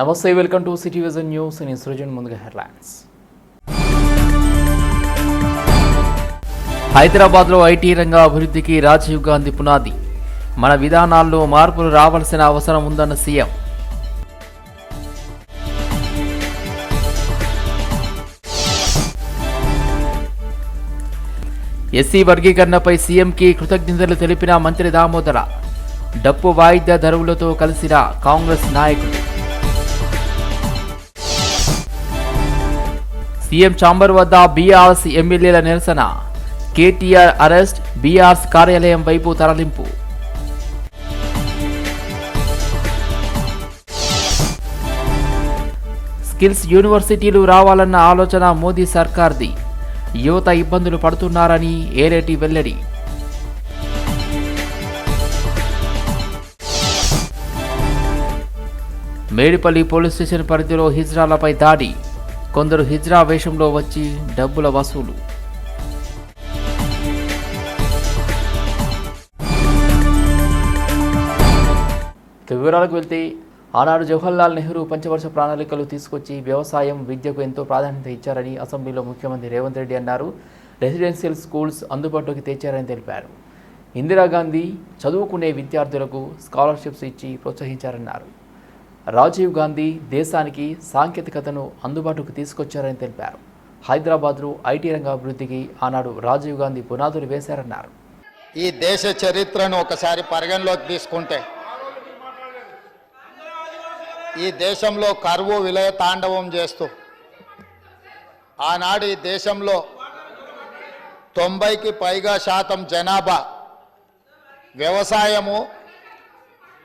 నమస్తే welcome to City Vision News. నేను సృజన్ ముందుగా హెడ్లైన్స్. హైదరాబాద్లో ఐటీ రంగ అభివృద్ధికి రాజీవ్ గాంధీ పునాది. మన విధానాల్లో మార్పులు రావాల్సిన అవసరం ఉందన్న సీఎం. ఎస్సీ వర్గీకరణపై సీఎంకి కృతజ్ఞతలు తెలిపిన మంత్రి దామోదర. డప్పు వాయిద్య ధరువులతో కలిసిన కాంగ్రెస్ నాయకుడు. సీఎం చాంబర్ వద్ద బీఆర్ఎస్ ఎమ్మెల్యేల నిరసన. కేటీఆర్ అరెస్ట్ బీఆర్ఎస్ కార్యాలయం వైపు తరలింపు. స్కిల్స్ యూనివర్సిటీలు రావాలన్న ఆలోచన మోదీ సర్కార్ది. యువత ఇబ్బందులు పడుతున్నారని ఏరేటి వెల్లడి. మేడిపల్లి పోలీస్ స్టేషన్ పరిధిలో హిజ్రాలపై దాడి. కొందరు హిజ్రా వేషంలో వచ్చి డబ్బుల వసూలు. వివరాలకు వెళ్తే ఆనాడు జవహర్లాల్ నెహ్రూ పంచవర్ష ప్రణాళికలు తీసుకొచ్చి వ్యవసాయం విద్యకు ఎంతో ప్రాధాన్యత ఇచ్చారని అసెంబ్లీలో ముఖ్యమంత్రి రేవంత్ రెడ్డి అన్నారు. రెసిడెన్షియల్ స్కూల్స్ అందుబాటులోకి తెచ్చారని తెలిపారు. ఇందిరాగాంధీ చదువుకునే విద్యార్థులకు స్కాలర్షిప్స్ ఇచ్చి ప్రోత్సహించారన్నారు. రాజీవ్ గాంధీ దేశానికి సాంకేతికతను అందుబాటుకు తీసుకొచ్చారని తెలిపారు. హైదరాబాద్లో ఐటీ రంగ అభివృద్ధికి ఆనాడు రాజీవ్ గాంధీ పునాదులు వేశారన్నారు. ఈ దేశ చరిత్రను ఒకసారి పరిగణలోకి తీసుకుంటే ఈ దేశంలో కరువు విలయ తాండవం చేస్తూ ఆనాడు ఈ దేశంలో తొంభైకి పైగా శాతం జనాభా వ్యవసాయము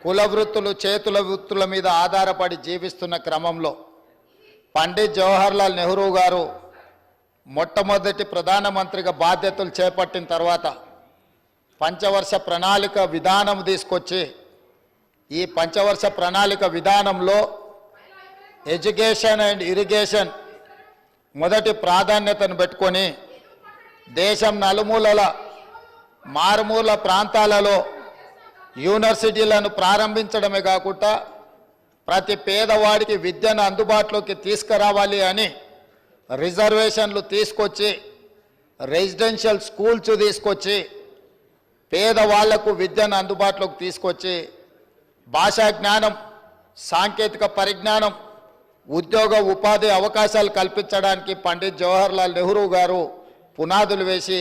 కుల వృత్తులు చేతుల వృత్తుల మీద ఆధారపడి జీవిస్తున్న క్రమంలో పండిత్ జవహర్లాల్ నెహ్రూ గారు మొట్టమొదటి ప్రధానమంత్రిగా బాధ్యతలు చేపట్టిన తర్వాత పంచవర్ష ప్రణాళిక విధానం తీసుకొచ్చి ఈ పంచవర్ష ప్రణాళిక విధానంలో ఎడ్యుకేషన్ అండ్ ఇరిగేషన్ మొదటి ప్రాధాన్యతను పెట్టుకొని దేశం నలుమూలల మారుమూల ప్రాంతాలలో యూనివర్సిటీలను ప్రారంభించడమే కాకుండా ప్రతి పేదవాడికి విద్యను అందుబాటులోకి తీసుకురావాలి అని రిజర్వేషన్లు తీసుకొచ్చి రెసిడెన్షియల్ స్కూల్స్ తీసుకొచ్చి పేదవాళ్ళకు విద్యను అందుబాటులోకి తీసుకొచ్చి భాషా జ్ఞానం సాంకేతిక పరిజ్ఞానం ఉద్యోగ ఉపాధి అవకాశాలు కల్పించడానికి పండిత్ జవహర్లాల్ నెహ్రూ గారు పునాదులు వేసి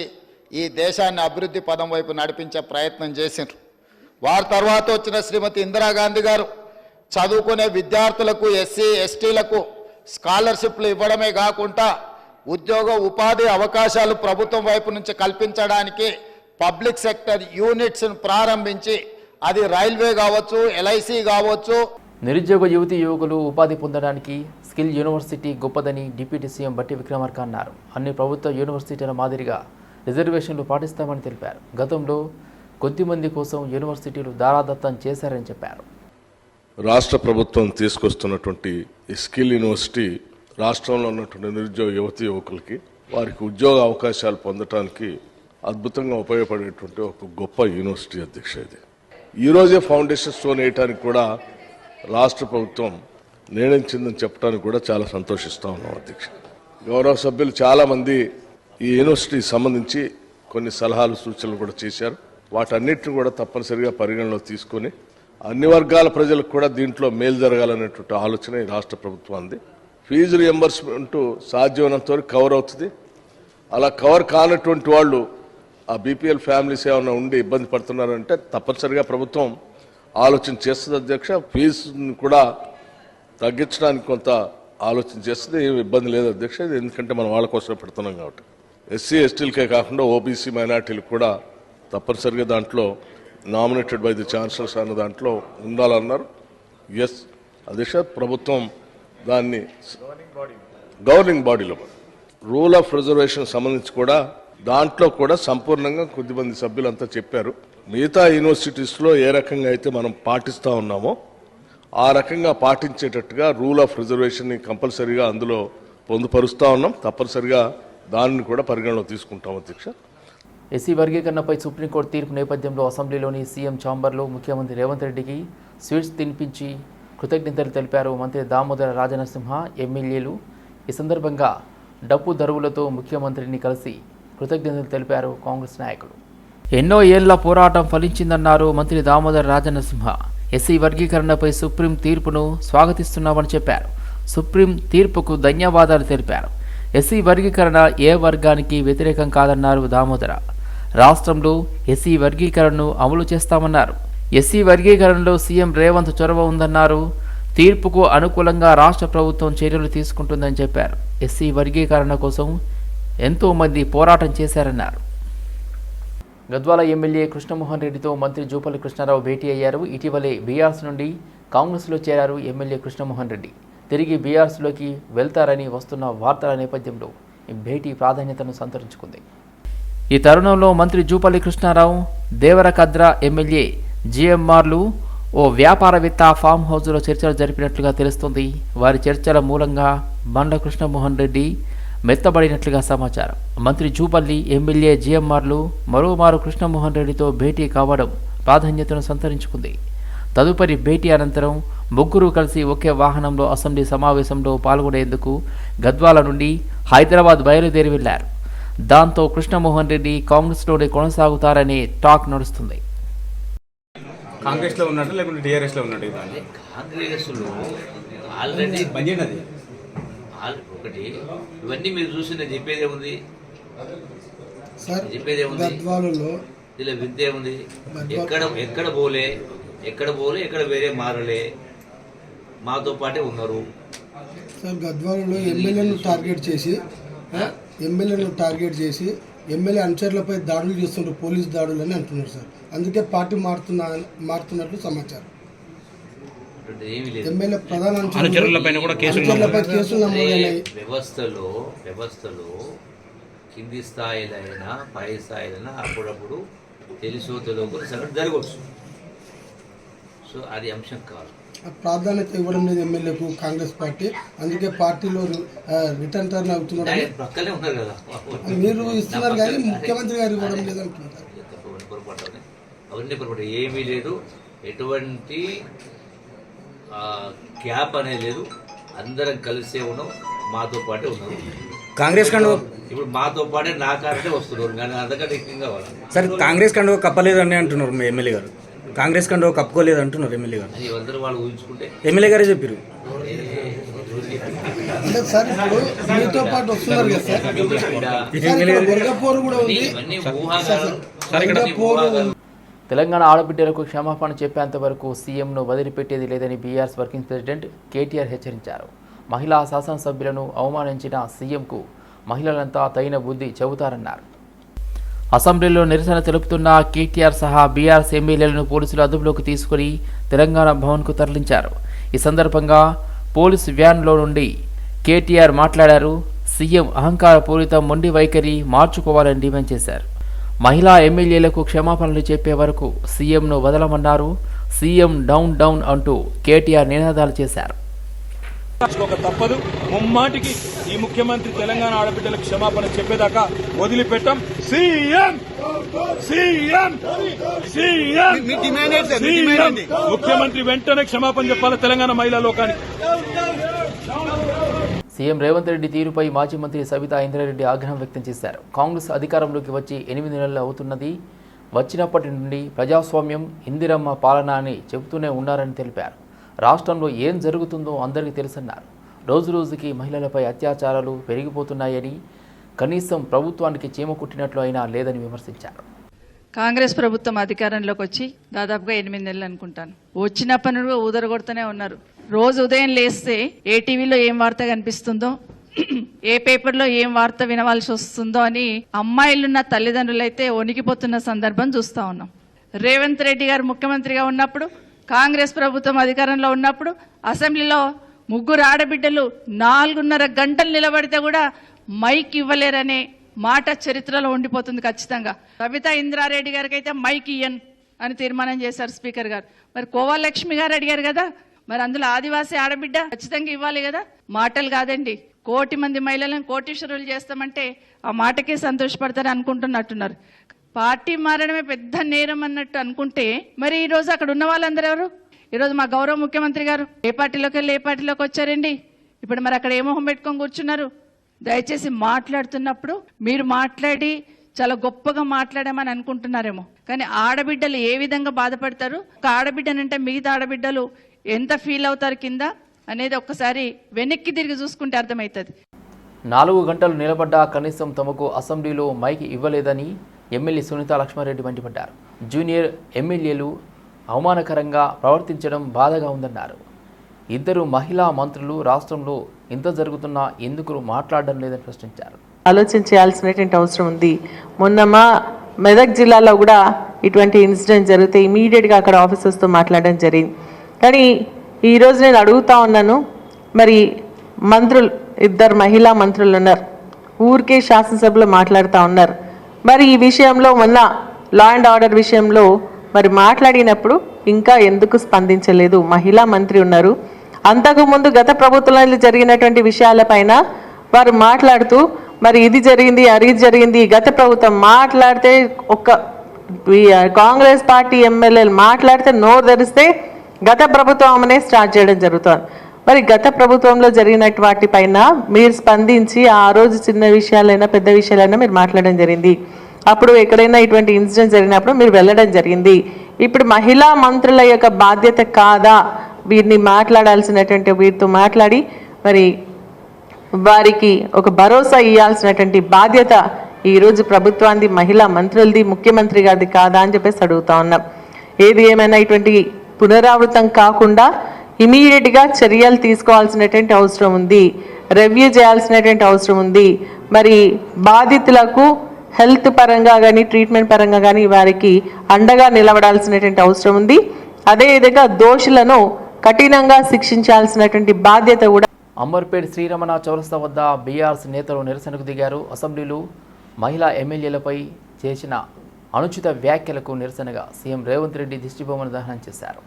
ఈ దేశాన్ని అభివృద్ధి పదం వైపు నడిపించే ప్రయత్నం చేసిండ్రు. వారి తర్వాత వచ్చిన శ్రీమతి ఇందిరాగాంధీ గారు చదువుకునే విద్యార్థులకు ఎస్సీ ఎస్టీలకు స్కాలర్షిప్లు ఇవ్వడమే కాకుండా ఉద్యోగ ఉపాధి అవకాశాలు ప్రభుత్వం వైపు నుంచి కల్పించడానికి పబ్లిక్ సెక్టర్ యూనిట్స్ను ప్రారంభించి అది రైల్వే కావచ్చు ఎల్ఐసి కావచ్చు. నిరుద్యోగ యువతి యువకులు ఉపాధి పొందడానికి స్కిల్ యూనివర్సిటీ గొప్పదని డిప్యూటీ సీఎం బట్టి విక్రమార్క అన్నారు. అన్ని ప్రభుత్వ యూనివర్సిటీల మాదిరిగా రిజర్వేషన్లు పాటిస్తామని తెలిపారు. గతంలో కొద్దిమంది కోసం యూనివర్సిటీలు దారాదత్తం చేశారని చెప్పారు. రాష్ట్ర ప్రభుత్వం తీసుకొస్తున్నటువంటి ఈ స్కిల్ యూనివర్సిటీ రాష్ట్రంలో ఉన్నటువంటి నిరుద్యోగ యువతి యువకులకి వారికి ఉద్యోగ అవకాశాలు పొందటానికి అద్భుతంగా ఉపయోగపడేటువంటి ఒక గొప్ప యూనివర్సిటీ అధ్యక్ష ఇది. ఈరోజే ఫౌండేషన్ స్టోన్ వేయటానికి కూడా రాష్ట్ర ప్రభుత్వం నిర్ణయించిందని చెప్పడానికి కూడా చాలా సంతోషిస్తా ఉన్నాం అధ్యక్ష. గౌరవ సభ్యులు చాలామంది ఈ యూనివర్సిటీ సంబంధించి కొన్ని సలహాలు సూచనలు కూడా చేశారు. వాటన్నిటిని కూడా తప్పనిసరిగా పరిగణలో తీసుకొని అన్ని వర్గాల ప్రజలకు కూడా దీంట్లో మేలు జరగాలనేటువంటి ఆలోచన ఈ రాష్ట్ర ప్రభుత్వం ఫీజు రియంబర్స్మెంట్ సాధ్యమైనంత వరకు కవర్ అవుతుంది. అలా కవర్ కానటువంటి వాళ్ళు ఆ బీపీఎల్ ఫ్యామిలీస్ ఏమైనా ఉండి ఇబ్బంది పడుతున్నారంటే తప్పనిసరిగా ప్రభుత్వం ఆలోచన చేస్తుంది అధ్యక్ష. ఫీజుని కూడా తగ్గించడానికి కొంత ఆలోచన చేస్తుంది. ఏమి ఇబ్బంది లేదు అధ్యక్ష. ఇది ఎందుకంటే మనం వాళ్ళ కోసమే పెడుతున్నాం కాబట్టి. ఎస్సీ ఎస్టీలకే కాకుండా ఓబీసీ మైనార్టీలకు కూడా తప్పనిసరిగా దాంట్లో నామినేటెడ్ బై ది ఛాన్సలర్స్ అన్న దాంట్లో ఉండాలన్నారు. ఎస్ అధ్యక్ష ప్రభుత్వం దాన్ని గవర్నింగ్ బాడీలో. రూల్ ఆఫ్ రిజర్వేషన్ సంబంధించి కూడా దాంట్లో కూడా సంపూర్ణంగా కొద్దిమంది సభ్యులంతా చెప్పారు. మిగతా యూనివర్సిటీస్లో ఏ రకంగా అయితే మనం పాటిస్తూ ఉన్నామో ఆ రకంగా పాటించేటట్టుగా రూల్ ఆఫ్ రిజర్వేషన్ని కంపల్సరీగా అందులో పొందుపరుస్తూ ఉన్నాం. తప్పనిసరిగా దానిని కూడా పరిగణలో తీసుకుంటాం అధ్యక్ష. ఎస్సీ వర్గీకరణపై సుప్రీంకోర్టు తీర్పు నేపథ్యంలో అసెంబ్లీలోని సీఎం ఛాంబర్లో ముఖ్యమంత్రి రేవంత్ రెడ్డికి స్వీట్స్ తినిపించి కృతజ్ఞతలు తెలిపారు మంత్రి దామోదర రాజనరసింహ ఎమ్మెల్యేలు. ఈ సందర్భంగా డప్పు దరువులతో ముఖ్యమంత్రిని కలిసి కృతజ్ఞతలు తెలిపారు కాంగ్రెస్ నాయకులు ఎన్నో ఏళ్ళ పోరాటం ఫలించిందన్నారు మంత్రి దామోదర రాజనరసింహ. ఎస్సీ వర్గీకరణపై సుప్రీం తీర్పును స్వాగతిస్తున్నామని చెప్పారు. సుప్రీం తీర్పుకు ధన్యవాదాలు తెలిపారు. ఎస్సీ వర్గీకరణ ఏ వర్గానికి వ్యతిరేకం కాదన్నారు దామోదర. రాష్ట్రంలో ఎస్సీ వర్గీకరణను అమలు చేస్తామన్నారు. ఎస్సీ వర్గీకరణలో సీఎం రేవంత్ చొరవ ఉందన్నారు. తీర్పుకు అనుకూలంగా రాష్ట్ర ప్రభుత్వం చర్యలు తీసుకుంటుందని చెప్పారు. ఎస్సీ వర్గీకరణ కోసం ఎంతోమంది పోరాటం చేశారన్నారు. గద్వాల ఎమ్మెల్యే కృష్ణమోహన్ రెడ్డితో మంత్రి జూపల్లి కృష్ణారావు భేటీ అయ్యారు. ఇటీవలే బీఆర్ఎస్ నుండి కాంగ్రెస్లో చేరారు ఎమ్మెల్యే కృష్ణమోహన్ రెడ్డి. తిరిగి బీఆర్ఎస్లోకి వెళ్తారని వస్తున్న వార్తల నేపథ్యంలో ఈ భేటీ ప్రాధాన్యతను సంతరించుకుంది. ఈ తరుణంలో మంత్రి జూపల్లి కృష్ణారావు దేవరకద్ర ఎమ్మెల్యే జిఎంఆర్లు ఓ వ్యాపారవేత్త ఫామ్ హౌస్లో చర్చలు జరిపినట్లుగా తెలుస్తుంది. వారి చర్చల మూలంగా బండ్ల కృష్ణమోహన్ రెడ్డి మెత్తబడినట్లుగా సమాచారం. మంత్రి జూపల్లి ఎమ్మెల్యే జిఎంఆర్లు మరోమారు కృష్ణమోహన్ రెడ్డితో భేటీ కావడం ప్రాధాన్యతను సంతరించుకుంది. తదుపరి భేటీ అనంతరం ముగ్గురు కలిసి ఒకే వాహనంలో అసెంబ్లీ సమావేశంలో పాల్గొనేందుకు గద్వాల నుండి హైదరాబాద్ బయలుదేరి వెళ్ళారు. దాంతో కృష్ణమోహన్ రెడ్డి కాంగ్రెస్లోనే కొనసాగుతారనే టాక్ నడుస్తుంది. కాంగ్రెస్లో ఉన్నట్టు లేకుంటే టీఆర్ఎస్లో ఉన్నట్టు కాంగ్రెస్లో ఆల్రెడీ ఆల్ ఒకటి ఇవన్నీ మీరు చూసి నేను చెప్పేది సార్ చెప్పేది గద్వాలలో ఇలా విద్య ఏముంది? ఎక్కడ ఎక్కడ పోలే ఎక్కడ పోలే ఎక్కడ వేరే మారలే మాతో పాటే ఉన్నారు. సార్ గద్వాలలో ఎమ్మెల్యేను టార్గెట్ చేసి ఆ, ఎమ్మెల్యేను టార్గెట్ చేసి ఎమ్మెల్యే అనుచరులపై దాడులు చేస్తున్నారు పోలీస్ దాడులు అని అంటున్నారు సార్. అందుకే పార్టీ మారుతున్నా మారుతున్నట్లు సమాచారం. అంటే ఏమీ లేదు. ఎమ్మెల్యే ప్రధాన అనుచరులపై కేసులు నమోదైనాయి. వ్యవస్థలో వ్యవస్థలో కింది స్థాయిలైనా పై స్థాయిలైనా అప్పుడప్పుడు తెలుసో తెలియకో సంగతి జరగవచ్చు. సో అది అంశం కాదు. ప్రాధాన్యత ఇవ్వడం లేదు ఎమ్మెల్యేకు కాంగ్రెస్ పార్టీ. అందుకే పార్టీలో రిటర్న్ టర్న్ అవుతున్నారు మీరు ఇస్తున్నారు కానీ ముఖ్యమంత్రి గారు ఇవ్వడం లేదు అంటున్నారు. పొరపాటు అవుతాయి. అవన్నీ పొరపాటు. ఏమీ లేదు. ఎటువంటి ఆ, క్యాప్ అనేది లేదు. అందరం కలిసే ఉన్నాం. మాతో పాటే ఉన్నారు. కాంగ్రెస్ కండు ఇప్పుడు మాతో పాటే నా కారణే వస్తున్నారు. కానీ అంతకంటే ఎక్కువ కావాలి సార్ కాంగ్రెస్ కండు కప్పలేదు అని అంటున్నారు మీ ఎమ్మెల్యే గారు. కాంగ్రెస్ కండు కప్పుకోలేదు అంటున్నారు ఎమ్మెల్యే గారు. ఎమ్మెల్యే గారే చెప్పారు అంటే సార్ ఇప్పుడు మీతో పాటు వస్తున్నారు కదా సార్. సార్ ఇక్కడ వర్గపోరు కూడా ఉంది. ఇవన్నీ ఊహాగానాలు వర్గపోరు ఉంది. తెలంగాణ ఆడబిడ్డలకు క్షమాపణ చెప్పేంత వరకు సీఎంను వదిలిపెట్టేది లేదని బీఆర్ఎస్ వర్కింగ్ ప్రెసిడెంట్ కేటీఆర్ హెచ్చరించారు. మహిళా శాసనసభ్యులను అవమానించిన సీఎంకు మహిళలంతా తగిన బుద్ధి చెబుతారన్నారు. అసెంబ్లీలో నిరసన తెలుపుతున్న కేటీఆర్ సహా బీఆర్ఎస్ ఎమ్మెల్యేలను పోలీసులు అదుపులోకి తీసుకుని తెలంగాణ భవన్కు తరలించారు. ఈ సందర్భంగా పోలీసు వ్యాన్లో నుండి కేటీఆర్ మాట్లాడారు. సీఎం అహంకారపూరితం మొండి వైఖరి మార్చుకోవాలని డిమాండ్ చేశారు. మహిళా ఎమ్మెల్యేలకు క్షమాపణలు చెప్పే వరకు సీఎంను వదలమన్నారు. సీఎం డౌన్ డౌన్ అంటూ కేటీఆర్ నినాదాలు చేశారు. తప్పదు. ముమ్మాటికి ఈ ముఖ్యమంత్రి తెలంగాణ ఆడబిడ్డలకు క్షమాపణ చెప్పేదాకా వదిలిపెట్టాం. సీఎం! సీఎం! సీఎం! సీఎం! ముఖ్యమంత్రి వెంటనే క్షమాపణ చెప్పాలి తెలంగాణ మహిళా లోకానికి. సీఎం రేవంత్ రెడ్డి తీరుపై మాజీ మంత్రి సబితా ఇంద్రారెడ్డి ఆగ్రహం వ్యక్తం చేశారు. కాంగ్రెస్ అధికారంలోకి వచ్చి ఎనిమిది నెలలు అవుతున్నది. వచ్చినప్పటి నుండి ప్రజాస్వామ్యం ఇందిరమ్మ పాలన అని చెబుతూనే ఉన్నారని తెలిపారు. రాష్ట్రంలో ఏం జరుగుతుందో అందరికీ తెలుసన్నారు. రోజు రోజుకి మహిళలపై అత్యాచారాలు పెరిగిపోతున్నాయని కనీసం ప్రభుత్వానికి చీమ కుట్టినట్లు అయినా లేదని విమర్శించారు. కాంగ్రెస్ ప్రభుత్వం అధికారంలోకి వచ్చి దాదాపుగా ఎనిమిది నెలలు అనుకుంటాను. వచ్చినప్పటి నుండి ఊదరగొడుతూనే ఉన్నారు. రోజు ఉదయం లేస్తే ఏ టీవీలో ఏం వార్త కనిపిస్తుందో ఏ పేపర్లో ఏం వార్త వినవలసి వస్తుందో అని అమ్మాయిలున్న తల్లిదండ్రులైతే వణికిపోతున్న సందర్భం చూస్తా ఉన్నాం. రేవంత్ రెడ్డి గారు ముఖ్యమంత్రిగా ఉన్నప్పుడు కాంగ్రెస్ ప్రభుత్వం అధికారంలో ఉన్నప్పుడు అసెంబ్లీలో ముగ్గురు ఆడబిడ్డలు నాలుగున్నర గంటలు నిలబడితే కూడా మైక్ ఇవ్వలేరనే మాట చరిత్రలో ఉండిపోతుంది ఖచ్చితంగా. కవిత ఇంద్రారెడ్డి గారికి అయితే మైక్ ఇయ్యన్ అని తీర్మానం చేశారు స్పీకర్ గారు. మరి కోవాలక్ష్మి గారు అడిగారు కదా మరి అందులో ఆదివాసీ ఆడబిడ్డ ఖచ్చితంగా ఇవ్వాలి కదా? మాటలు కాదండి. కోటి మంది మహిళలను కోటీశ్వరులు చేస్తామంటే ఆ మాటకే సంతోషపడతారని అనుకుంటున్నట్టున్నారు. పార్టీ మారడమే పెద్ద నేరం అన్నట్టు అనుకుంటే మరి ఈ రోజు అక్కడ ఉన్న వాళ్ళందరూ ఎవరు? ఈరోజు మా గౌరవ ముఖ్యమంత్రి గారు. ఏ పార్టీలోకి వెళ్ళి ఏ పార్టీలోకి వచ్చారండి? ఇప్పుడు మరి అక్కడ ఏ మొహం పెట్టుకొని కూర్చున్నారు? దయచేసి మాట్లాడుతున్నప్పుడు మీరు మాట్లాడి చాలా గొప్పగా మాట్లాడామని అనుకుంటున్నారేమో. కానీ ఆడబిడ్డలు ఏ విధంగా బాధపడతారు? ఒక ఆడబిడ్డనంటే మిగతా ఆడబిడ్డలు ఎంత ఫీల్ అవుతారు కింద అనేది ఒక్కసారి వెనక్కి తిరిగి చూసుకుంటే అర్థమవుతుంది. నాలుగు గంటలు నిలబడ్డా కనీసం తమకు అసెంబ్లీలో మైక్ ఇవ్వలేదని ఎమ్మెల్యే సునీత లక్ష్మారెడ్డి మండిపడ్డారు. జూనియర్ ఎమ్మెల్యేలు అవమానకరంగా ప్రవర్తించడం బాధగా ఉందన్నారు. ఇద్దరు మహిళా మంత్రులు రాష్ట్రంలో ఇంత జరుగుతున్నా ఎందుకు మాట్లాడడం లేదని ప్రశ్నించారు. ఆలోచన చేయాల్సినటువంటి అవసరం ఉంది. మొన్న మా మెదక్ జిల్లాలో కూడా ఇటువంటి ఇన్సిడెంట్ జరిగితే ఇమీడియట్గా అక్కడ ఆఫీసర్స్తో మాట్లాడడం జరిగింది. కానీ ఈరోజు నేను అడుగుతా ఉన్నాను మరి మంత్రులు ఇద్దరు మహిళా మంత్రులు ఉన్నారు. ఊరికే శాసనసభలో మాట్లాడుతూ ఉన్నారు. మరి ఈ విషయంలో మొన్న లా అండ్ ఆర్డర్ విషయంలో మరి మాట్లాడినప్పుడు ఇంకా ఎందుకు స్పందించలేదు? మహిళా మంత్రి ఉన్నారు. అంతకుముందు గత ప్రభుత్వంలో జరిగినటువంటి విషయాలపైన వారు మాట్లాడుతూ మరి ఇది జరిగింది అది జరిగింది గత ప్రభుత్వం మాట్లాడితే ఒక్క కాంగ్రెస్ పార్టీ ఎమ్మెల్యేలు మాట్లాడితే నోరు తెరిస్తే గత ప్రభుత్వం అనే స్టార్ట్ చేయడం జరుగుతుంది. మరి గత ప్రభుత్వంలో జరిగినటువంటి వాటిపైన మీరు స్పందించి ఆ రోజు చిన్న విషయాలైనా పెద్ద విషయాలైనా మీరు మాట్లాడడం జరిగింది. అప్పుడు ఎక్కడైనా ఇటువంటి ఇన్సిడెంట్ జరిగినప్పుడు మీరు వెళ్ళడం జరిగింది. ఇప్పుడు మహిళా మంత్రుల యొక్క బాధ్యత కాదా? వీరిని మాట్లాడాల్సినటువంటి వీరితో మాట్లాడి మరి వారికి ఒక భరోసా ఇవ్వాల్సినటువంటి బాధ్యత ఈరోజు ప్రభుత్వాన్ని మహిళా మంత్రులది ముఖ్యమంత్రి గారిది కాదా అని చెప్పేసి అడుగుతా ఉన్నాం. ఏది ఏమైనా ఇటువంటి పునరావృతం కాకుండా ఇమీడియట్గా చర్యలు తీసుకోవాల్సినటువంటి అవసరం ఉంది. రివ్యూ చేయాల్సినటువంటి అవసరం ఉంది. మరి బాధితులకు హెల్త్ పరంగా కానీ ట్రీట్మెంట్ పరంగా కానీ వారికి అండగా నిలబడాల్సినటువంటి అవసరం ఉంది. అదేవిధంగా దోషులను కఠినంగా శిక్షించాల్సినటువంటి బాధ్యత కూడా అంబర్పేట్ శ్రీరమణ చౌరస్తా వద్ద బీఆర్ఎస్ నేతలు నిరసనకు దిగారు. అసెంబ్లీలో మహిళా ఎమ్మెల్యేలపై చేసిన అనుచిత వ్యాఖ్యలకు నిరసనగా సీఎం రేవంత్ రెడ్డి దిష్టిబొమ్మను దహనం చేశారు.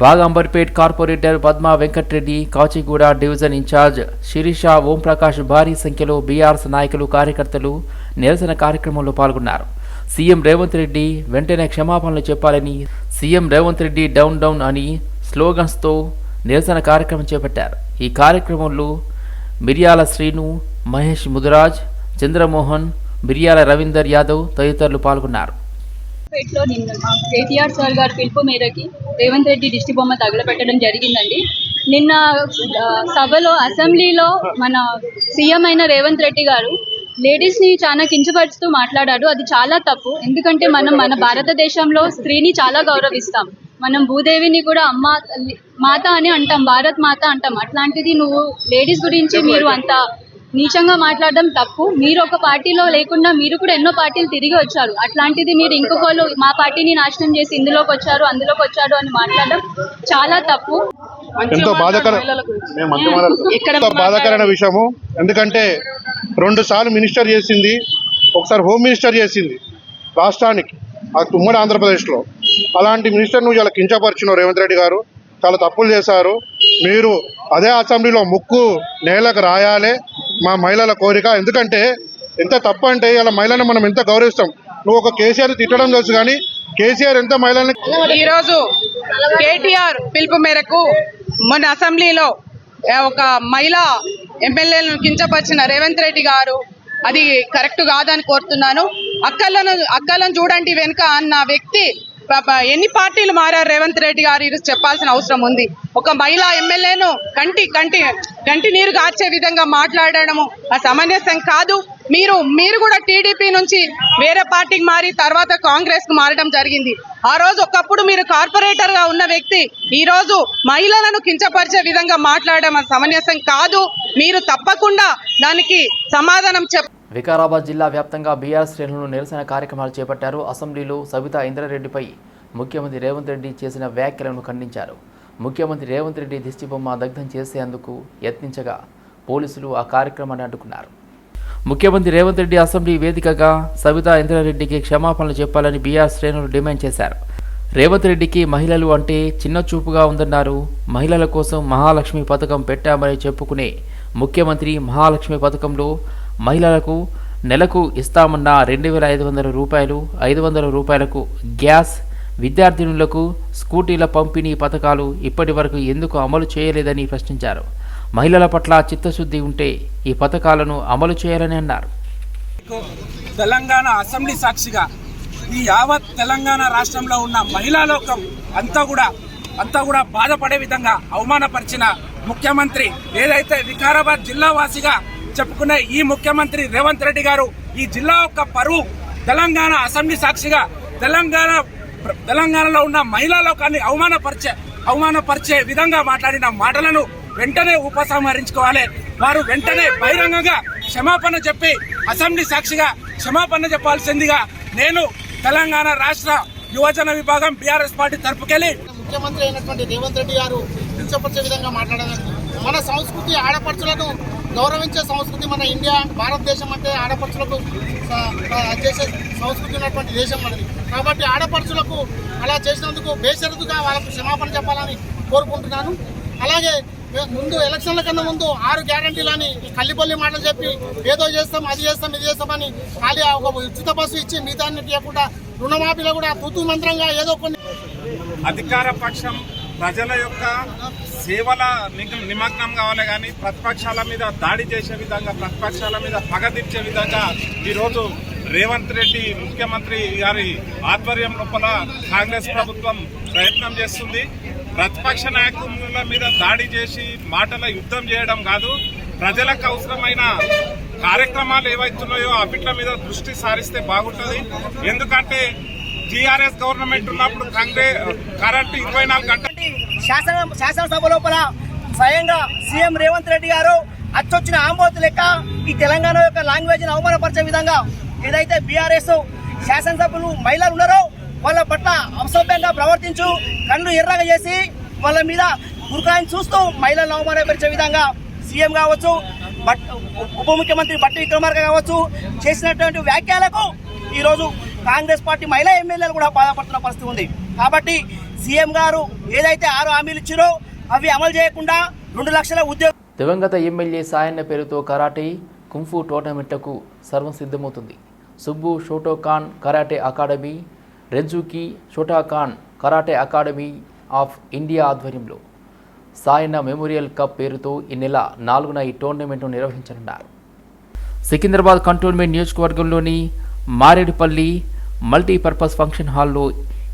Baghamberpet corporator Padma Venkatreddy Kachiguda division incharge Sirisha Omprakash భారీ సంఖ్యలో బీఆర్ఎస్ నాయకులు కార్యకర్తలు నిరసన కార్యక్రమంలో పాల్గొన్నారు. సీఎం రేవంత్ రెడ్డి వెంటనే క్షమాపణలు చెప్పాలని CM Revanth Reddy down down అని స్లోగన్స్తో నిరసన కార్యక్రమం చేపట్టారు. ఈ కార్యక్రమంలో మిర్యాల శ్రీను మహేష్ ముదురాజ్ చంద్రమోహన్ మిర్యాల రవీందర్ యాదవ్ తదితరులు పాల్గొన్నారు. పేటలో నిన్న కేటీఆర్ సార్ గారి పిలుపు మేరకి రేవంత్ రెడ్డి దిష్టి బొమ్మ తగలబెట్టడం జరిగిందండి. నిన్న సభలో అసెంబ్లీలో మన సీఎం అయిన రేవంత్ రెడ్డి గారు లేడీస్ని చాలా కించపరుస్తూ మాట్లాడాడు అది చాలా తప్పు. ఎందుకంటే మనం మన భారతదేశంలో స్త్రీని చాలా గౌరవిస్తాం. మనం భూదేవిని కూడా అమ్మ మాత అని అంటాం భారత్ మాత అంటాం. అట్లాంటిది నువ్వు లేడీస్ గురించి మీరు అంత నీచంగా మాట్లాడడం తప్పు. మీరు ఒక పార్టీలో లేకుండా మీరు కూడా ఎన్నో పార్టీలు తిరిగి వచ్చారు. అట్లాంటిది మీరు ఇంకొకరు మా పార్టీని నాశనం చేసి ఇందులోకి వచ్చారు అందులోకి వచ్చారు అని మాట్లాడడం చాలా తప్పు. ఎంతో బాధాకర. ఎంతో బాధాకరమైన విషయము. ఎందుకంటే రెండు సార్లు మినిస్టర్ చేసింది ఒకసారి హోమ్ మినిస్టర్ చేసింది రాష్ట్రానికి ఆ ఉమ్మడి ఆంధ్రప్రదేశ్లో. అలాంటి మినిస్టర్ నువ్వు ఇలా కించపరిచినావు రేవంత్ రెడ్డి గారు. చాలా తప్పులు చేశారు. మీరు అదే అసెంబ్లీలో ముక్కు నేలకు రాయాలే. మా మహిళల కోరిక. ఎందుకంటే ఎంత తప్పు అంటే ఇలా మహిళను మనం ఎంత గౌరవిస్తాం. నువ్వు ఒక కేసీఆర్ తిట్టడం తెలుసు కానీ కేసీఆర్ ఎంత మహిళల్ని ఈరోజు కేటీఆర్ పిలుపు మేరకు మొన్న అసెంబ్లీలో ఒక మహిళా ఎమ్మెల్యేలను కించపరిచిన రేవంత్ రెడ్డి గారు అది కరెక్ట్ కాదని కోరుతున్నాను. అక్కలను అక్కలను చూడండి వెనుక అన్న వ్యక్తి ఎన్ని పార్టీలు మారారు రేవంత్ రెడ్డి గారు? ఈరోజు చెప్పాల్సిన అవసరం ఉంది. ఒక మహిళా ఎమ్మెల్యేను కంటి కంటి కంటి నీరు గార్చే విధంగా మాట్లాడడము అసమంజసం కాదు. మీరు మీరు కూడా టీడీపీ నుంచి వేరే పార్టీకి మారి తర్వాత కాంగ్రెస్కు మారడం జరిగింది. ఆ రోజు ఒకప్పుడు మీరు కార్పొరేటర్గా ఉన్న వ్యక్తి ఈ రోజు మహిళలను కించపరిచే విధంగా మాట్లాడడం అది సమంజసం కాదు. మీరు తప్పకుండా దానికి సమాధానం చెప్ప వికారాబాద్ జిల్లా వ్యాప్తంగా బీఆర్ శ్రేణులు నిరసన కార్యక్రమాలు చేపట్టారు. అసెంబ్లీలో సబితా ఇంద్రారెడ్డిపై ముఖ్యమంత్రి రేవంత్ రెడ్డి చేసిన వ్యాఖ్యలను ఖండించారు. ముఖ్యమంత్రి రేవంత్ రెడ్డి దిష్టిబొమ్మ దగ్ధం చేసేందుకు యత్నించగా పోలీసులు ఆ కార్యక్రమాన్ని అడ్డుకున్నారు. ముఖ్యమంత్రి రేవంత్ రెడ్డి అసెంబ్లీ వేదికగా సబితా ఇంద్రారెడ్డికి క్షమాపణలు చెప్పాలని బీఆర్ శ్రేణులు డిమాండ్ చేశారు. రేవంత్ రెడ్డికి మహిళలు అంటే చిన్న చూపుగా ఉందన్నారు. మహిళల కోసం మహాలక్ష్మి పథకం పెట్టామని చెప్పుకునే ముఖ్యమంత్రి మహాలక్ష్మి పథకంలో మహిళలకు నెలకు ఇస్తామన్న రెండు వేల ఐదు వందల రూపాయలు ఐదు వందల రూపాయలకు గ్యాస్ విద్యార్థినులకు స్కూటీల పంపిణీ పథకాలు ఇప్పటి వరకు ఎందుకు అమలు చేయలేదని ప్రశ్నించారు. మహిళల పట్ల చిత్తశుద్ధి ఉంటే ఈ పథకాలను అమలు చేయాలని అన్నారు. తెలంగాణ అసెంబ్లీ సాక్షిగా ఈ యావత్ తెలంగాణ రాష్ట్రంలో ఉన్న మహిళా లోకం అంతా కూడా అంతా కూడా బాధపడే విధంగా అవమానపరిచిన ముఖ్యమంత్రి ఏదైతే వికారాబాద్ జిల్లా వాసిగా చెప్పుకునే ఈ ముఖ్యమంత్రి రేవంత్ రెడ్డి గారు ఈ జిల్లా యొక్క పరువు తెలంగాణ అసెంబ్లీ సాక్షిగా తెలంగాణ తెలంగాణలో ఉన్న మహిళా లోకాన్ని అవమానపరిచే అవమానపరిచే విధంగా మాట్లాడిన మాటలను వెంటనే ఉపసంహరించుకోవాలి. వారు వెంటనే బహిరంగంగా క్షమాపణ చెప్పి అసెంబ్లీ సాక్షిగా క్షమాపణ చెప్పాల్సిందిగా నేను తెలంగాణ రాష్ట్ర యువజన విభాగం బీఆర్ఎస్ పార్టీ తరపుకెళ్ళి ముఖ్యమంత్రి అయినటువంటి రేవంత్ రెడ్డి గారు కించపరిచే విధంగా మాట్లాడారు మన సంస్కృతి ఆడపడుచులను గౌరవించే సంస్కృతి మన ఇండియా భారతదేశం అంటే ఆడపడుచులకు చేసే సంస్కృతి ఉన్నటువంటి దేశం మనది. కాబట్టి ఆడపడుచులకు అలా చేసినందుకు బేషరతుగా వాళ్ళకు క్షమాపణ చెప్పాలని కోరుకుంటున్నాను. అలాగే ముందు ఎలక్షన్ల కన్నా ముందు ఆరు గ్యారంటీలని కల్లిపల్లి మాటలు చెప్పి ఏదో చేస్తాం అది చేస్తాం ఇది చేస్తామని ఖాళీ ఒక ఉచిత బస్సు ఇచ్చి మిగతాన్ని తీయకుండా రుణమాఫీలో కూడా తూతూ మంత్రంగా ఏదో కొన్ని అధికార పక్షం ప్రజల యొక్క సేవల నిమగ్నం కావాలి కానీ ప్రతిపక్షాల మీద దాడి చేసే విధంగా ప్రతిపక్షాల మీద పగ తీర్చే విధంగా ఈరోజు రేవంత్ రెడ్డి ముఖ్యమంత్రి గారి ఆధ్వర్యం లోపల కాంగ్రెస్ ప్రభుత్వం ప్రయత్నం చేస్తుంది. ప్రతిపక్ష నాయకుల మీద దాడి చేసి మాటల యుద్ధం చేయడం కాదు ప్రజలకు అవసరమైన కార్యక్రమాలు ఏవైతున్నాయో అవిట్ల మీద దృష్టి సారిస్తే బాగుంటుంది. ఎందుకంటే టీఆర్ఎస్ గవర్నమెంట్ ఉన్నప్పుడు కాంగ్రెస్ కరెంట్ ఇరవై నాలుగు గంటలు. శాసన శాసనసభ లోపల స్వయంగా సీఎం రేవంత్ రెడ్డి గారు అచ్చొచ్చిన ఆంబోతు లెక్క ఈ తెలంగాణ యొక్క లాంగ్వేజ్ని అవమానపరిచే విధంగా ఏదైతే బీఆర్ఎస్ శాసనసభ్యులు మహిళలు ఉన్నారో వాళ్ళ పట్ల అసభ్యంగా ప్రవర్తించు కళ్ళు ఎర్రగా చేసి వాళ్ళ మీద గురకాయని చూస్తూ మహిళలను అవమానపరిచే విధంగా సీఎం కావచ్చు బట్ ఉప ముఖ్యమంత్రి బట్టి విక్రమార్క కావచ్చు చేసినటువంటి వ్యాఖ్యలకు ఈరోజు కాంగ్రెస్ పార్టీ మహిళా ఎమ్మెల్యేలు కూడా బాధపడుతున్న పరిస్థితి ఉంది. కాబట్టి సీఎం గారు ఏదైతే ఆరు హామీలు ఇచ్చారో అవి అమలు చేయకుండా రెండు లక్షల ఉద్యోగ దివంగత ఎమ్మెల్యే సాయన్న పేరుతో కరాటే కుంఫు టోర్నమెంట్లకు సర్వం సిద్ధమవుతుంది. Subbu Shotokan karate academy రెజుకి Shotokan karate academy of India ఆధ్వర్యంలో సాయన్న మెమోరియల్ కప్ పేరుతో ఈ నెల నాలుగున ఈ టోర్నమెంట్ను నిర్వహించనున్నారు. సికింద్రాబాద్ కంటోన్మెంట్ నియోజకవర్గంలోని మారేడుపల్లి మల్టీపర్పస్ ఫంక్షన్ హాల్లో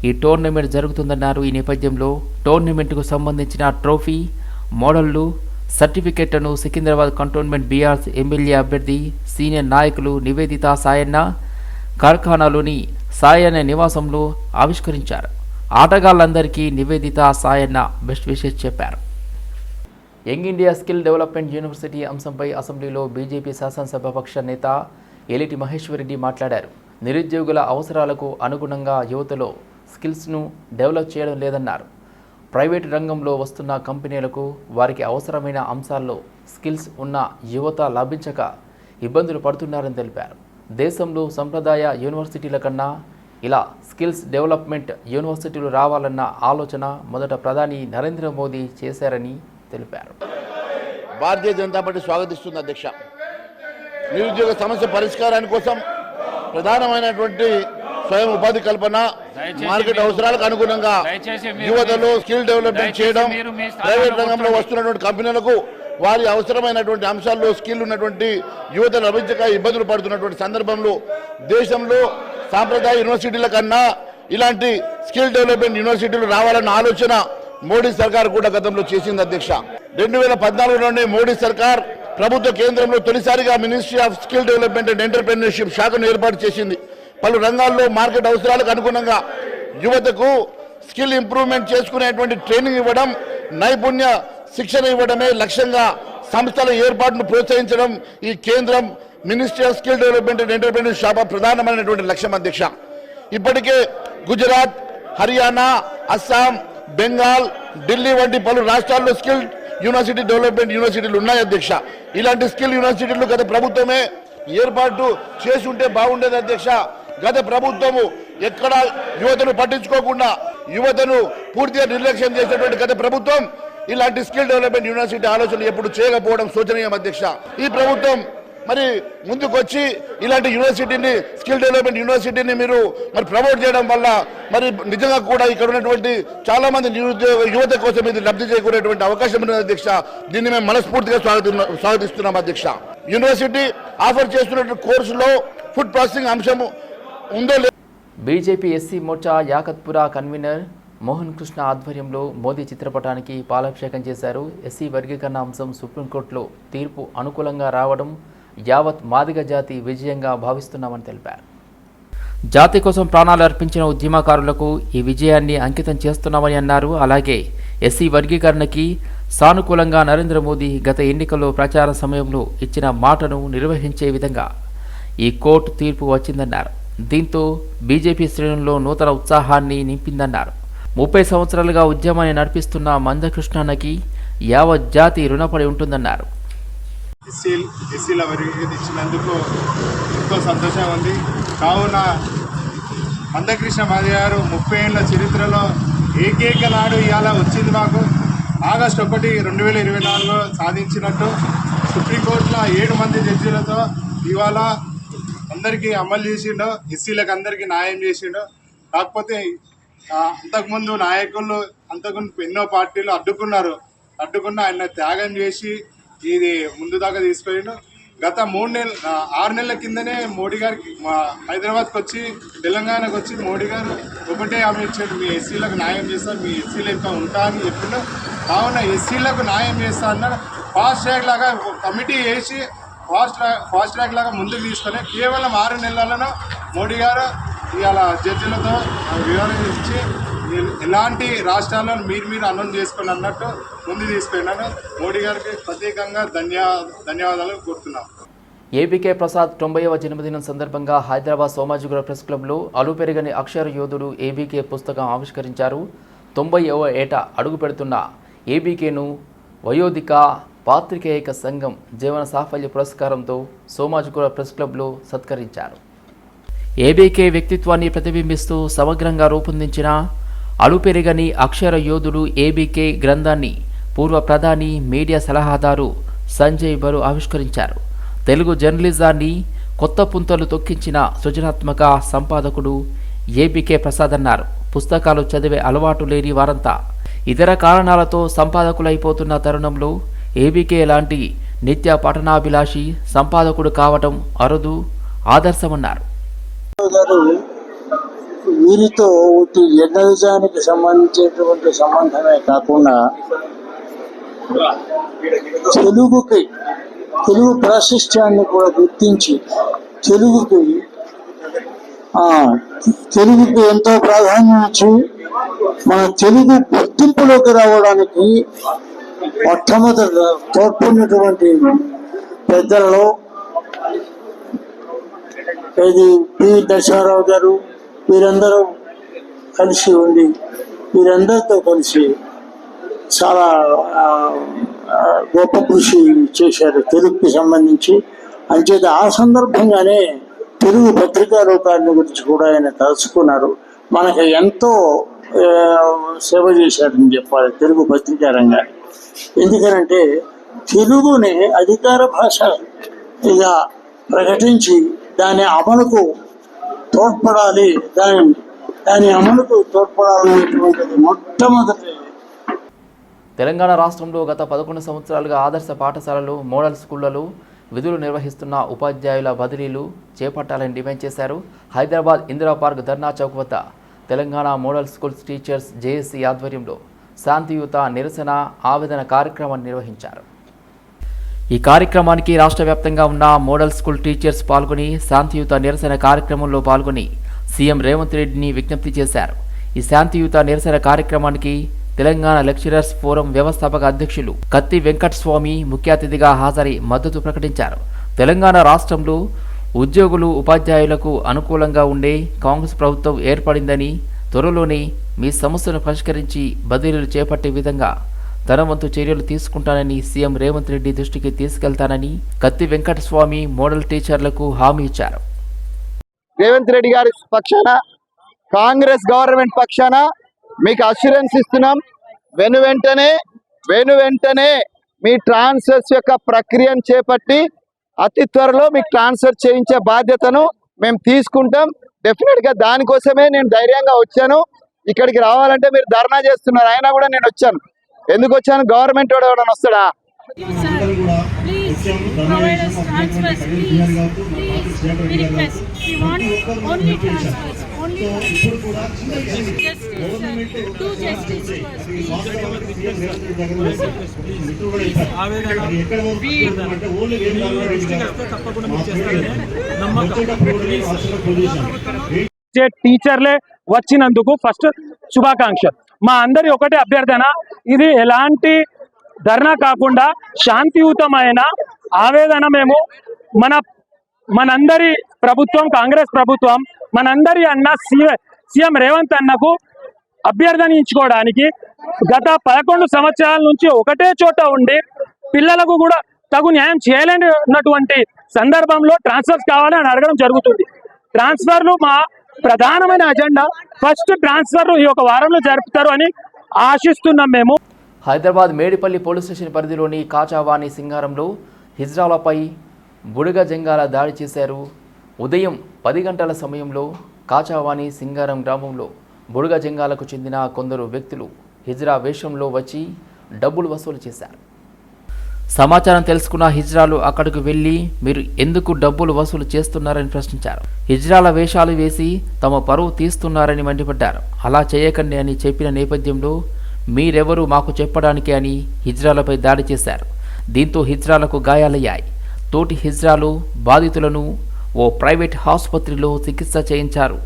ఈ టోర్నమెంట్ జరుగుతుందన్నారు. ఈ నేపథ్యంలో టోర్నమెంట్కు సంబంధించిన ట్రోఫీ మోడళ్ళు సర్టిఫికెట్లను సికింద్రాబాద్ కంటోన్మెంట్ బీఆర్స్ ఎమ్మెల్యే అభ్యర్థి సీనియర్ నాయకులు నివేదిత సాయన్న కార్ఖానాలోని సాయన్న నివాసంలో ఆవిష్కరించారు. ఆటగాళ్ళందరికీ నివేదిత సాయన్న బెస్ట్ విషెస్ చెప్పారు. Young India skill development university అంశంపై అసెంబ్లీలో బీజేపీ శాసనసభాపక్ష నేత ఎలిటి మహేశ్వరరెడ్డి మాట్లాడారు. నిరుద్యోగుల అవసరాలకు అనుగుణంగా యువతలో స్కిల్స్ను డెవలప్ చేయడం లేదన్నారు. ప్రైవేటు రంగంలో వస్తున్న కంపెనీలకు వారికి అవసరమైన అంశాల్లో స్కిల్స్ ఉన్న యువత లభించక ఇబ్బందులు పడుతున్నారని తెలిపారు. దేశంలో సంప్రదాయ యూనివర్సిటీల కన్నా ఇలా స్కిల్స్ డెవలప్మెంట్ యూనివర్సిటీలు రావాలన్న ఆలోచన మొదట ప్రధాని నరేంద్ర మోదీ చేశారని తెలిపారు. భారతీయ జనతా పార్టీ స్వాగతిస్తుంది అధ్యక్ష. నిరుద్యోగ సమస్య పరిష్కారాని కోసం ప్రధానమైనటువంటి స్వయం ఉపాధి కల్పన మార్కెట్ అవసరాలకు అనుగుణంగా యువతలో స్కిల్ డెవలప్మెంట్ చేయడం ప్రైవేట్ రంగంలో వస్తున్నటువంటి కంపెనీలకు వారి అవసరమైనటువంటి అంశాల్లో స్కిల్ ఉన్నటువంటి యువత లభించక ఇబ్బందులు పడుతున్నటువంటి సందర్భంలో దేశంలో సాంప్రదాయ యూనివర్సిటీల కన్నా ఇలాంటి స్కిల్ డెవలప్మెంట్ యూనివర్సిటీలు రావాలన్న ఆలోచన మోడీ సర్కార్ కూడా గతంలో చేసింది అధ్యక్ష. రెండు వేల పద్నాలుగులోనే మోడీ సర్కార్ ప్రభుత్వ కేంద్రంలో తొలిసారిగా ministry of skill development and entrepreneurship శాఖను ఏర్పాటు చేసింది. పలు రంగాల్లో మార్కెట్ అవసరాలకు అనుగుణంగా యువతకు స్కిల్ ఇంప్రూవ్మెంట్ చేసుకునేటువంటి ట్రైనింగ్ ఇవ్వడం నైపుణ్య శిక్షణ ఇవ్వడమే లక్ష్యంగా సంస్థల ఏర్పాటును ప్రోత్సహించడం ఈ కేంద్రం ministry of skill development and entrepreneur శాఖ ప్రధానమైనటువంటి లక్ష్యం అధ్యక్ష. ఇప్పటికే గుజరాత్ హర్యానా అస్సాం బెంగాల్ ఢిల్లీ వంటి పలు రాష్ట్రాల్లో స్కిల్ యూనివర్సిటీ డెవలప్మెంట్ యూనివర్సిటీలు ఉన్నాయి అధ్యక్ష. ఇలాంటి స్కిల్ యూనివర్సిటీలు గత ప్రభుత్వమే ఏర్పాటు చేసి ఉంటే బాగుండేది అధ్యక్ష. గత ప్రభుత్వము ఎక్కడ యువతను పట్టించుకోకుండా యువతను పూర్తిగా నిర్లక్ష్యం చేసినటువంటి గత ప్రభుత్వం ఇలాంటి స్కిల్ డెవలప్మెంట్ యూనివర్సిటీ ఆలోచనలు ఎప్పుడు చేయకపోవడం శోచనీయం అధ్యక్ష. ఈ ప్రభుత్వం మరి ముందుకొచ్చి ఇలాంటి యూనివర్సిటీని స్కిల్ డెవలప్మెంట్ యూనివర్సిటీని మీరు మరి ప్రమోట్ చేయడం వల్ల మరి నిజంగా కూడా ఇక్కడ ఉన్నటువంటి చాలా మంది నిరుద్యోగ యువత కోసం ఇది లబ్ధి చేకూరేటువంటి అవకాశం ఉన్నది అధ్యక్ష. దీన్ని మేము మనస్ఫూర్తిగా స్వాగతి స్వాగతిస్తున్నాం అధ్యక్ష. యూనివర్సిటీ ఆఫర్ చేస్తున్నటువంటి కోర్సులో ఫుడ్ ప్రాసెసింగ్ అంశం ఉందో లేదు BJP SC Morcha Yakutpura convener Mohan Krishna ఆధ్వర్యంలో మోదీ చిత్రపటానికి పాలాభిషేకం చేశారు. ఎస్సీ వర్గీకరణ అంశం సుప్రీంకోర్టులో తీర్పు అనుకూలంగా రావడం యావత్ మాదిగ జాతి విజయంగా భావిస్తున్నామని తెలిపారు. జాతి కోసం ప్రాణాలు అర్పించిన ఉద్యమకారులకు ఈ విజయాన్ని అంకితం చేస్తున్నామని అన్నారు. అలాగే ఎస్సీ వర్గీకరణకి సానుకూలంగా నరేంద్ర మోదీ గత ఎన్నికల్లో ప్రచార సమయంలో ఇచ్చిన మాటను నిర్వహించే విధంగా ఈ కోర్టు తీర్పు వచ్చిందన్నారు. దీంతో బీజేపీ శ్రేణుల్లో నూతన ఉత్సాహాన్ని నింపిందన్నారు. ముప్పై సంవత్సరాలుగా ఉద్యమాన్ని నడిపిస్తున్న మందకృష్ణన్నకి యావత్ జాతి రుణపడి ఉంటుందన్నారు. ఎస్సీ ఎస్సీల వర్గీకరణ ఇచ్చినందుకు ఎంతో సంతోషం ఉంది. కావున మందకృష్ణ మాది గారు ముప్పై ఏళ్ళ చరిత్రలో ఏకైక నాడు ఇవాళ వచ్చింది మాకు. ఆగస్టు ఒకటి రెండు వేల ఇరవై నాలుగులో సాధించినట్టు సుప్రీంకోర్టులో ఏడు మంది జడ్జీలతో ఇవాళ అందరికీ అమలు చేసిండు. ఎస్సీలకు అందరికీ న్యాయం చేసిండు. కాకపోతే అంతకుముందు నాయకులు అంతకుముందు ఎన్నో పార్టీలు అడ్డుకున్నారు. అడ్డుకున్న ఆయన త్యాగం చేసి ఇది ముందు దాకా తీసుకెళ్ళిండు గత మూడు నెలలు ఆరు నెలల కిందనే మోడీ గారికి మా హైదరాబాద్కి వచ్చి తెలంగాణకు వచ్చి మోడీ గారు ఒకటే హామీ ఇచ్చాడు మీ ఎస్సీలకు న్యాయం చేస్తారు మీ ఎస్సీలు ఇంకా ఉంటా అని చెప్పిండు. కావున ఎస్సీలకు న్యాయం చేస్తా అన్నాడు. ఫాస్ట్ ట్రాక్ లాగా కమిటీ వేసి ఫాస్ట్ ట్రాక్ ఫాస్ట్ ట్రాక్ లాగా ముందుకు తీసుకొని కేవలం ఆరు నెలలను మోడీ గారు ఇవాళ జడ్జిలతో వివరణ ఇచ్చి ఎలాంటి రాష్ట్రాల్లో మీరు మీరు అన్నం చేసుకొని అన్నట్టు ముందు తీసుకెళ్ళాను మోడీ గారికి ప్రత్యేకంగా ధన్యా ధన్యవాదాలు కోరుతున్నాం. ఏబీకే ప్రసాద్ తొంభైవ జన్మదినం సందర్భంగా హైదరాబాద్ సోమాజిగూడ ప్రెస్ క్లబ్లో అలుపెరగని అక్షర యోధుడు ఏబీకే పుస్తకం ఆవిష్కరించారు. తొంభైవ ఏట అడుగు పెడుతున్న ఏబీకేను వయోధిక పాత్రికేయక సంఘం జీవన సాఫల్య పురస్కారంతో సోమాజిగూడ ప్రెస్ క్లబ్లో సత్కరించారు. ఏబీకే వ్యక్తిత్వాన్ని ప్రతిబింబిస్తూ సమగ్రంగా రూపొందించిన అలుపెరగని అక్షర యోధుడు ఏబీకే గ్రంథాన్ని పూర్వ ప్రధాని మీడియా సలహాదారు సంజయ్ బరు ఆవిష్కరించారు. తెలుగు జర్నలిజాన్ని కొత్త పుంతలు తొక్కించిన సృజనాత్మక సంపాదకుడు ఏబీకే ప్రసాద్ అన్నారు. పుస్తకాలు చదివే అలవాటు లేని వారంతా ఇతర కారణాలతో సంపాదకులైపోతున్న తరుణంలో ఏబీకే లాంటి నిత్య పఠనాభిలాషి సంపాదకుడు కావటం అరుదు ఆదర్శమన్నారు. వీరితో ఒకటి జర్నలిజానికి సంబంధించినటువంటి సంబంధమే కాకుండా తెలుగుకి తెలుగు ప్రాశిష్ట్యాన్ని కూడా గుర్తించి తెలుగుకి తెలుగుకి ఎంతో ప్రాధాన్యం ఇచ్చి మన తెలుగు గుర్తింపులోకి రావడానికి మొట్టమొదట తోడ్పడినటువంటి పెద్దలలో ఇది పి దశారావు గారు వీరందరూ కలిసి ఉండి వీరందరితో కలిసి చాలా గొప్ప కృషి చేశారు తెలుగుకి సంబంధించి. అంచేత ఆ సందర్భంగానే తెలుగు పత్రికా రూపాన్ని గురించి కూడా ఆయన తలుచుకున్నారు. మనకు ఎంతో సేవ చేశారని చెప్పాలి తెలుగు పత్రికా రంగాన్ని. ఎందుకనంటే తెలుగుని అధికార భాషగా ప్రకటించి దాని అమలుకు తోడ్పడాలి. దాని దాని అమలుకు తోడ్పడాలనేటువంటిది మొట్టమొదటి. తెలంగాణ రాష్ట్రంలో గత పదకొండు సంవత్సరాలుగా ఆదర్శ పాఠశాలలు మోడల్ స్కూళ్ళలో విధులు నిర్వహిస్తున్న ఉపాధ్యాయుల బదిలీలు చేపట్టాలని డిమాండ్ చేశారు. హైదరాబాద్ ఇందిరా పార్క్ ధర్నా చౌక్ వద్ద Telangana model schools teachers JAC ఆధ్వర్యంలో శాంతియుత నిరసన ఆవేదన కార్యక్రమాన్ని నిర్వహించారు. ఈ కార్యక్రమానికి రాష్ట్ర వ్యాప్తంగా ఉన్న మోడల్ స్కూల్ టీచర్స్ పాల్గొని శాంతియుత నిరసన కార్యక్రమంలో పాల్గొని సీఎం రేవంత్ రెడ్డిని విజ్ఞప్తి చేశారు. ఈ శాంతియుత నిరసన కార్యక్రమానికి తెలంగాణ లెక్చరర్స్ ఫోరం వ్యవస్థాపక అధ్యక్షులు కత్తి వెంకటస్వామి ముఖ్య అతిథిగా హాజరై మద్దతు ప్రకటించారు. తెలంగాణ రాష్ట్రంలో ఉద్యోగులు ఉపాధ్యాయులకు అనుకూలంగా ఉండే కాంగ్రెస్ ప్రభుత్వం ఏర్పడిందని త్వరలోనే మీ సమస్యను పరిష్కరించి బదిలీలు చేపట్టే విధంగా తన వంతు చర్యలు తీసుకుంటానని సీఎం రేవంత్ రెడ్డి దృష్టికి తీసుకెళ్తానని కత్తి వెంకటస్వామి మోడల్ టీచర్లకు హామీ ఇచ్చారు. రేవంత్ రెడ్డి గారి పక్షాన కాంగ్రెస్ గవర్నమెంట్ పక్షాన మీకు అష్యూరెన్స్ ఇస్తున్నాం. వెను వెంటనే వెను వెంటనే మీ ట్రాన్స్ఫర్స్ యొక్క ప్రక్రియను చేపట్టి అతి త్వరలో మీకు ట్రాన్స్ఫర్ చేయించే బాధ్యతను మేము తీసుకుంటాం. డెఫినెట్గా దానికోసమే నేను ధైర్యంగా వచ్చాను. ఇక్కడికి రావాలంటే మీరు ధర్నా చేస్తున్నారు. అయినా కూడా నేను వచ్చాను. ఎందుకు వచ్చాను? గవర్నమెంట్ వాడు ఎవరైనా వస్తాడా? టీచర్లే వచ్చినందుకు ఫస్ట్ శుభాకాంక్ష మా అందరి ఒకటే అభ్యర్థన. ఇది ఎలాంటి ధర్నా కాకుండా శాంతియుతమైన ఆవేదన మేము మన మనందరి ప్రభుత్వం కాంగ్రెస్ ప్రభుత్వం మనందరి అన్న సీఎం రేవంత్ అన్నకు అభ్యర్థనించుకోవడానికి గత పదకొండు సంవత్సరాల నుంచి ఒకటే చోట ఉండి పిల్లలకు కూడా తగు న్యాయం చేయలేనటువంటి సందర్భంలో ట్రాన్స్ఫర్స్ కావాలని అడగడం జరుగుతుంది. ట్రాన్స్ఫర్లు మా ప్రధానమైన అజెండా ఫస్ట్ ట్రాన్స్ఫర్ ఈ ఒక వారంలో జరుపుతారు అని ఆశిస్తున్నాం మేము. హైదరాబాద్ మేడిపల్లి పోలీస్ స్టేషన్ పరిధిలోని కాచావాణి సింగారంలో హిజ్రాలపై బుడగ జంగాల దాడి చేశారు. ఉదయం పది గంటల సమయంలో కాచావాణి సింగారం గ్రామంలో బుడగ జంగాలకు చెందిన కొందరు వ్యక్తులు హిజ్రా వేషంలో వచ్చి డబ్బులు వసూలు చేశారు. సమాచారం తెలుసుకున్న హిజ్రాలు అక్కడికి వెళ్ళి మీరు ఎందుకు డబ్బులు వసూలు చేస్తున్నారని ప్రశ్నించారు. హిజ్రాల వేషాలు వేసి తమ పరువు తీస్తున్నారని మండిపడ్డారు. అలా చేయకండి అని చెప్పిన నేపథ్యంలో మీరెవరు మాకు చెప్పడానికి అని హిజ్రాలపై దాడి చేశారు. దీంతో హిజ్రాలకు గాయాలయ్యాయి. తోటి హిజ్రాలు బాధితులను ఓ ప్రైవేట్ ఆసుపత్రిలో చికిత్స చేయించారు.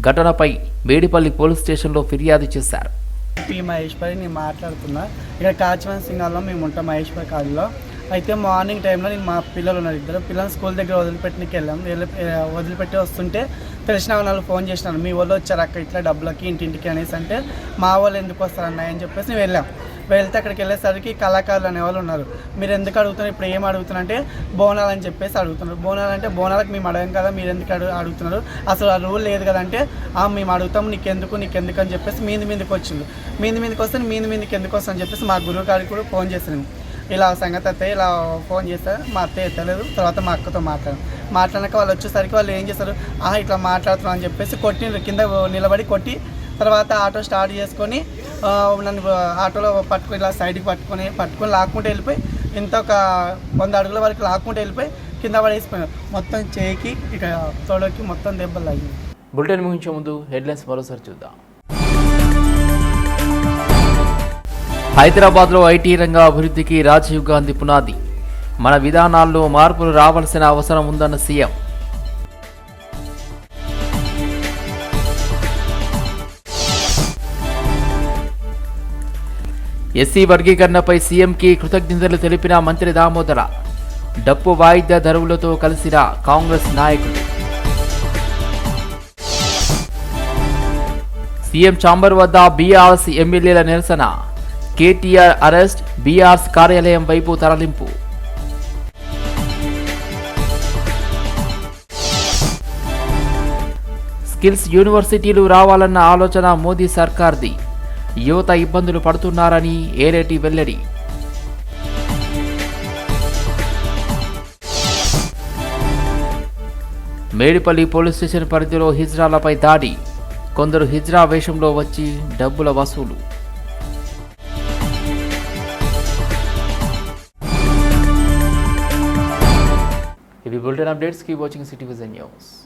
ఘటనపై మేడిపల్లి పోలీస్ స్టేషన్లో ఫిర్యాదు చేశారు. పి మహేశ్వరి నేను మాట్లాడుతున్నా. ఇక్కడ కాచివన్ సింగాల్లో మేము ఉంటాం మహేశ్వరి కాలేజీలో అయితే మార్నింగ్ టైంలో నేను మా పిల్లలు ఉన్నారు ఇద్దరు. పిల్లల్ని స్కూల్ దగ్గర వదిలిపెట్టడానికి వెళ్ళాం. వదిలిపెట్టి వస్తుంటే తెలిసిన వాళ్ళు ఫోన్ చేసినాను మీ వాళ్ళు వచ్చారు అక్క ఇట్లా డబ్బులకి ఇంటింటికి అనేసి అంటే మా వాళ్ళు ఎందుకు వస్తారన్నాయని చెప్పేసి వెళ్ళాం. వెళ్తే అక్కడికి వెళ్ళేసరికి కళాకారులు అనే వాళ్ళు ఉన్నారు. మీరు ఎందుకు అడుగుతున్నారు? ఇప్పుడు ఏం అడుగుతున్నారంటే బోనాలు అని చెప్పేసి అడుగుతున్నారు. బోనాలు అంటే బోనాలకు మేము అడగం కదా మీరు ఎందుకు అడుగు అడుగుతున్నారు? అసలు ఆ రూల్ లేదు కదంటే "ఆ, మేము అడుగుతాం నీకెందుకు నీకెందుకు అని చెప్పేసి మీది మీదకి వచ్చింది. మీది మీదకి వస్తే మీది మీదకి ఎందుకు వస్తా అని చెప్పేసి మా గురువు గారికి కూడా ఫోన్ చేసినాము ఇలా సంగతి అత్తయ్య ఇలా ఫోన్ చేస్తే మా అత్తయ్య ఎత్తలేదు. తర్వాత మా అక్కతో మాట్లాడాను మాట్లాడాక వాళ్ళు వచ్చేసరికి వాళ్ళు ఏం చేస్తారు ఆహా ఇట్లా మాట్లాడుతున్నాం అని చెప్పేసి కొట్టి కింద నిలబడి కొట్టి తర్వాత ఆటో స్టార్ట్ చేసుకొని నన్ను ఆటోలో పట్టుకొని ఇలా సైడ్కి పట్టుకొని పట్టుకొని లాక్కుంటూ వెళ్ళిపోయి ఇంత ఒక వంద అడుగుల వరకు లాక్కుంటూ వెళ్ళిపోయి కింద పడేసిపోయినారు మొత్తం చేయికి ఇక తోడకి మొత్తం దెబ్బలు తగినాయి బులెటిన్ ముగించే ముందు హెడ్లైన్స్ మరోసారి చూద్దాం. హైదరాబాద్లో ఐటీ రంగ అభివృద్ధికి రాజీవ్ గాంధీ పునాది. మన విధానాల్లో మార్పులు రావాల్సిన అవసరం ఉందన్న సీఎం. ఎస్సీ వర్గీకరణపై సీఎంకి కృతజ్ఞతలు తెలిపిన మంత్రి దామోదర డప్పు వాయిద్య ధరువులతో కలిసిన కాంగ్రెస్ నాయకుడు. సీఎం చాంబర్ వద్ద బీఆర్ఎస్ ఎమ్మెల్యేల నిరసన కేటీఆర్ అరెస్ట్ బీఆర్ఎస్ కార్యాలయం వైపు తరలింపు. స్కిల్స్ యూనివర్సిటీలు రావాలన్న ఆలోచన మోదీ సర్కార్ది. యువత ఇబ్బందులు పడుతున్నారని ఏరేటి వెల్లడి. మేడిపల్లి పోలీస్ స్టేషన్ పరిధిలో హిజ్రాలపై దాడి. కొందరు హిజ్రా వేషంలో వచ్చి డబ్బుల వసూలు. ఇవి బులెటిన్ అప్డేట్స్కి వాచింగ్ సిటీ విజన్ న్యూస్.